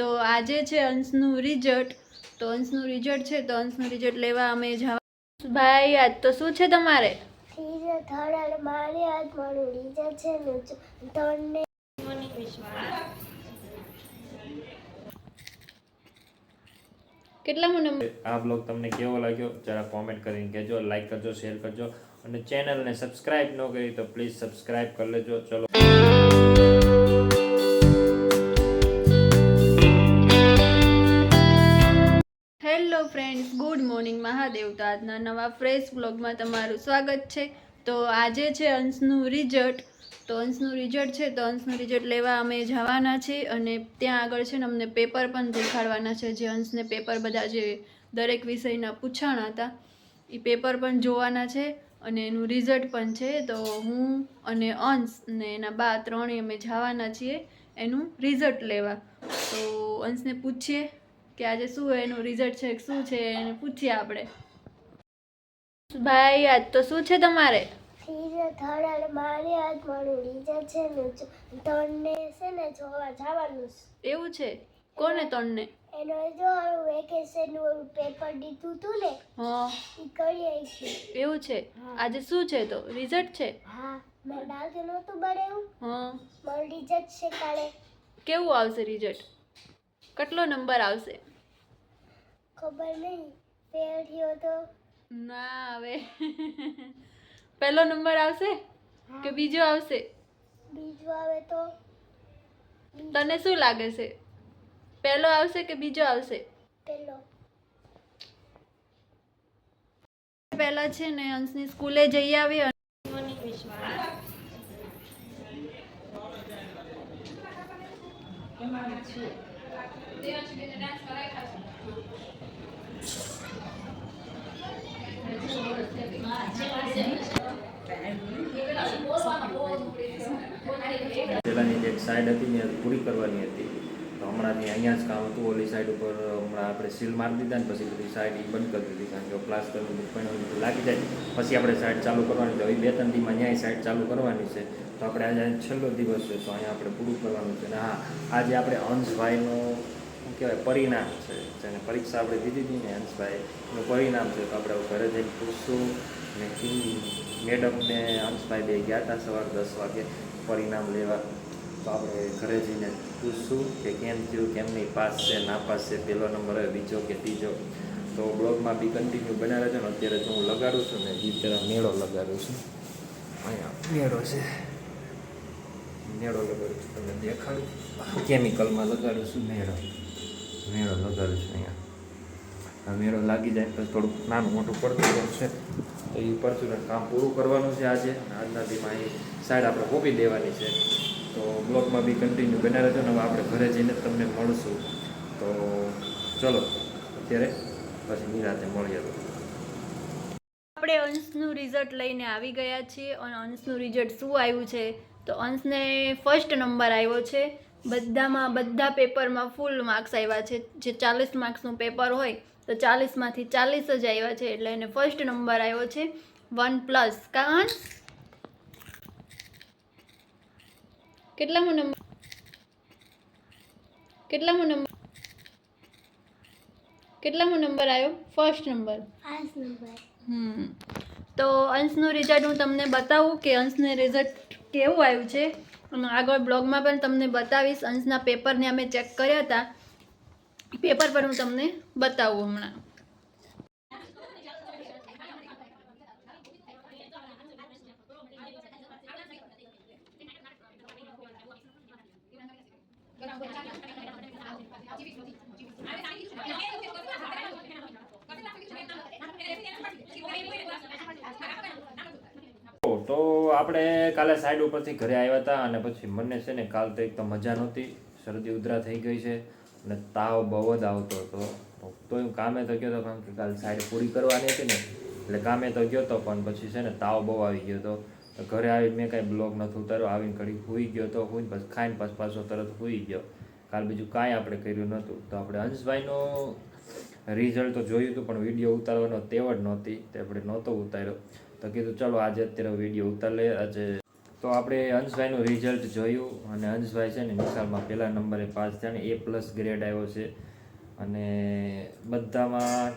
તો આજે છે અંશનું રિઝલ્ટ તો અંશનું રિઝલ્ટ છે તો અંશનું રિઝલ્ટ લેવા અમે જવા ભાઈ આજ તો શું છે તમારે? કેટલા થડાડ મારી હાથ મારું લીઝર છે ને ત્રણને કેટલામો નંબર આ બ્લોગ તમને કેવો લાગ્યો? જરા કોમેન્ટ કરીને કહેજો લાઈક કરજો શેર કરજો અને ચેનલને સબસ્ક્રાઇબ ન કરી તો પ્લીઝ સબસ્ક્રાઇબ કરી લેજો. ચલો. મોર્નિંગ મહાદેવ તો આજના નવા ફ્રેશ બ્લોગમાં તમારું સ્વાગત છે. તો આજે છે અંશનું રિઝલ્ટ તો અંશનું રિઝલ્ટ છે, તો અંશનું રિઝલ્ટ લેવા અમે જવાના છીએ અને ત્યાં આગળ છે ને અમને પેપર પણ દેખાડવાના છે. જે અંશને પેપર બધા જે દરેક વિષયના પૂછાણા હતા, એ પેપર પણ જોવાના છે અને એનું રિઝલ્ટ પણ છે. તો હું અને અંશ ને એના બા ત્રણેય અમે જવાના છીએ એનું રિઝલ્ટ લેવા. તો અંશને પૂછીએ. કે આજે શું એનું રિઝલ્ટ છે શું છે એને પૂછીએ આપણે. ભાઈ આજ તો શું છે તમારે? લીઝર થડાડ મારી હાથ મારું લીઝર છે ને ત્રણને છે ને જોવા જવાનું છે. એવું છે? કોને તણને એનો જો વેકેશનનું પેપર દીધું તું ને હા. એ કરી આવી એવું છે? આજે શું છે તો? રિઝલ્ટ છે? હા મેં ડાલતું નહોતું બને એવું. હા. મારું રિઝલ્ટ છે કાલે. કેવું આવશે રિઝલ્ટ કેટલો નંબર આવશે? ખબર નહીં. ફેલ થયો તો? ના હવે. પહેલો નંબર આવશે કે બીજો આવશે? બીજો આવે તો? તને શું લાગે છે? પહેલો આવશે કે બીજો આવશે? પહેલો. પહેલા છે ને અંશની સ્કૂલે જઈ આવી અને પેલાની જે સાઈડ હતી ને પૂરી કરવાની હતી. તો હમણાંથી અહીંયા જ કામ હતું, ઓલી સાઈડ ઉપર હમણાં આપણે સીલ મારી દીધા ને પછી બધી સાઈડ બંધ કરી દીધી. કારણ કે પ્લાસ્ટરનું પણ લાગી જાય. પછી આપણે સાઈડ ચાલુ કરવાની. તો હવે બે ત્રણ દીમાં અહીંયા સાઈડ ચાલુ કરવાની છે. તો આપણે આજે છેલ્લો દિવસ છે, તો અહીંયા આપણે પૂરું કરવાનું છે. અને હા, આજે આપણે અંશભાઈનું, શું કહેવાય, પરિણામ છે. જેને પરીક્ષા આપણે દીધી હતી ને અંશભાઈનું પરિણામ છે, તો આપણે ઘરે જઈને પૂછશું. ને મેડમને અંશભાઈ બે ગયા હતા સવાર દસ વાગે પરિણામ લેવા. તો આપણે ઘરે જઈને પૂછશું કે કેમ થયું, કેમ નહીં, પાસ છે, ના પાસ છે, પહેલો નંબર હોય બીજો કે ત્રીજો. તો બ્લોગમાં બી કન્ટિન્યુ બનાવે છે ને, અત્યારે જો હું લગાડું છું ને એ મેળો લગાડું છું. અહીંયા. મેળો છે. મેળો લગાડું છું. તમને દેખાડું? કેમિકલમાં લગાડું છું, મેળો. મેળો લગાડું છું અહીંયા. મેળો લાગી જાય તો થોડુંક નાનું મોટું પડતું છે. તો એ પરચુરણ કામ પૂરું કરવાનું છે આજે. આજના દીમાં એ સાઈડ આપણે કોપી દેવાની છે. તો બ્લોગમાં બી કન્ટિન્યુ બના રહેજો ને આપણે ઘરે જઈને તમને મળશું. તો ચલો, અત્યારે પછી નિરાતે મળીએ તો આપણે અંશનું રિઝલ્ટ લઈને આવી ગયા છીએ. અને અંશનું રિઝલ્ટ શું આવ્યું છે? તો અંશને ફર્સ્ટ નંબર આવ્યો છે. બધામાં બધા પેપરમાં ફૂલ માર્ક્સ આવ્યા છે. જે ચાલીસ માર્ક્સનું પેપર હોય તો ચાલીસમાંથી ચાલીસ જ આવ્યા છે. એટલે એને ફર્સ્ટ નંબર આવ્યો છે. વન પ્લસ કા? કેટલામો નંબર કેટલામો નંબર કેટલામો નંબર આવ્યો? ફર્સ્ટ નંબર નંબર હમ. તો અંશનું રિઝલ્ટ હું તમને બતાવું કે અંશને રિઝલ્ટ કેવું આવ્યું છે? અને આગળ બ્લોગમાં પણ તમને બતાવીશ. અંશના પેપરને અમે ચેક કર્યા હતા. પેપર પણ હું તમને બતાવું હમણાં. તો આપણે કાલે સાઈડ ઉપરથી ઘરે આવ્યા હતા અને પછી મને છે ને કાલ તો એક તો મજા નહોતી. શરદી ઉધરા થઈ ગઈ છે અને તાવ બહુ જ આવતો હતો. તો હું કામે તો ગયો હતો કારણ કે કાલ સાઈડ પૂરી કરવાની હતી ને, એટલે કામે તો ગયો હતો પણ પછી છે ને તાવ બહુ આવી ગયો હતો. તો ઘરે આવીને મેં કાંઈ બ્લોગ નથી ઉતાર્યો, આવીને ઘડી હોઈ ગયો તો હું પછી ખાઈને પાછ પાછો તરત હોઈ ગયો. કાલ બીજું કાંઈ આપણે કર્યું નહોતું. તો આપણે હંસભાઈનું રિઝલ્ટ તો જોયું હતું, પણ વીડિયો ઉતારવાનો તેવડ નહોતી. તે આપણે નહોતો ઉતાર્યો. તો કીધું ચલો આજે અત્યારે વીડિયો ઉતાર લઈએ. આજે તો આપણે હંસભાઈનું રિઝલ્ટ જોયું અને હંસભાઈ છે ને નિશાળમાં પહેલા નંબરે પાસ થયા ને એ પ્લસ ગ્રેડ આવ્યો છે. અને બધામાં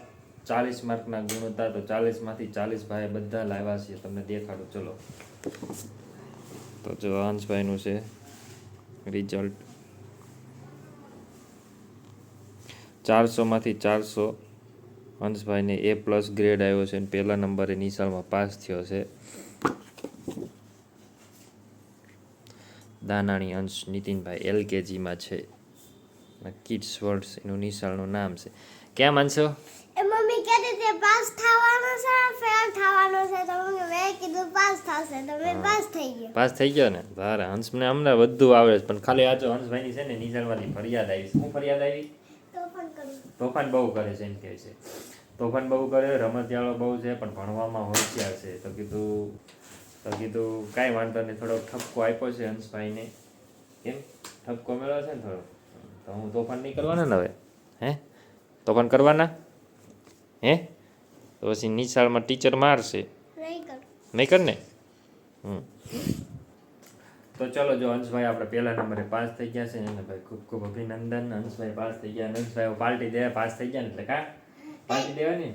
ચાલીસ માર્કના ગુણ હતા તો ચાલીસમાંથી ચાલીસ ભાઈ બધા લાવ્યા છે. તમને દેખાડું, ચલો. તો જો હંસભાઈનું છે રિઝલ્ટ ચારસોમાંથી ચારસો હંસભાઈને એ પ્લસ ગ્રેડ આવ્યો છે અને પહેલા નંબરે નિશાળમાં પાસ થયો છે. દાનાણી અંશ નીતિનભાઈ એલકેજીમાં છે. કિડ્સ વર્ડ્સ એનું નિશાળનું નામ છે. કેમ અંશો? એ મમ્મી કહેતી તે પાસ થવાનો છે ફેલ થવાનો છે? તો મેં કીધું પાસ થશે તો મેં પાસ થઈ ગયો. પાસ થઈ ગયો ને? તારે હંસને હમણાં બધું આવડે છે. પણ ખાલી આજો હંસભાઈની છે ને નિશાળમાંથી ફરિયાદ આવી શું ફરિયાદ આવી? તોફાન બહુ કરે છે એમ કહે છે. તોફાન બહુ કરે રમતિયાળો બહુ છે પણ ભણવામાં હોશિયાર છે? તો કીધું તો કીધું કાંઈ વાંધો નહીં થોડો ઠપકો આપ્યો છે હંસભાઈને. કેમ? ઠપકો મેળવ્યો છે ને થોડો તો હું તોફાન નહીં કરવાના ને હવે? હે? તોફાન કરવાના? હે? તો પછી નિશાળમાં ટીચર મારશે. નહીં કરું. ને હમ. તો ચલો જો હંસભાઈ આપણે પહેલા નંબરે પાસ થઈ ગયા છે ને ભાઈ ખૂબ ખૂબ અભિનંદન. હંસભાઈ પાસ થઈ ગયા હંસભાઈ પાર્ટી દે પાસ થઈ ગયા ને એટલે કા? પાર્ટી દેવાની?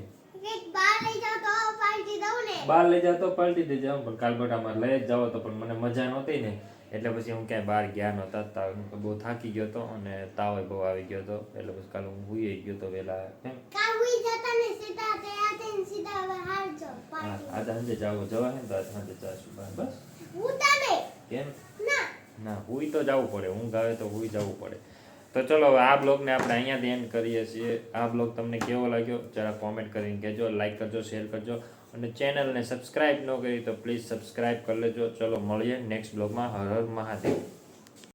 બહાર લઈ જાઓ જાવ તો પાર્ટી દેજો પણ કાલબોટામાં લઈ જ જાવ તો પણ મને મજા નહોતી ને. એટલે પછી હું ક્યાંય બહાર ગયા નહોતા. તાવ હું તો બહુ થાકી ગયો હતો અને તાવ બહુ આવી ગયો હતો એટલે પછી કાલે હું હુઈ ગયો હતો વેલા જાઓ હા આજે સાંજે જાવ જવા ને તો આજે સાંજે જાશું બસ. કેમ? ના. હુઈ તો જવું પડે ઊંઘ આવે તો હુઈ જવું પડે. તો ચલો હવે આ બ્લોગને આપણે અહીંયાથી એન્ડ કરીએ છીએ. આ બ્લોગ તમને કેવો લાગ્યો જરા કોમેન્ટ કરીને કહેજો લાઈક કરજો શેર કરજો. અને ચેનલને સબસ્ક્રાઇબ ન કરી તો પ્લીઝ સબસ્ક્રાઇબ કરી લેજો. ચલો મળીએ નેક્સ્ટ બ્લોગમાં. હર હર મહાદેવ.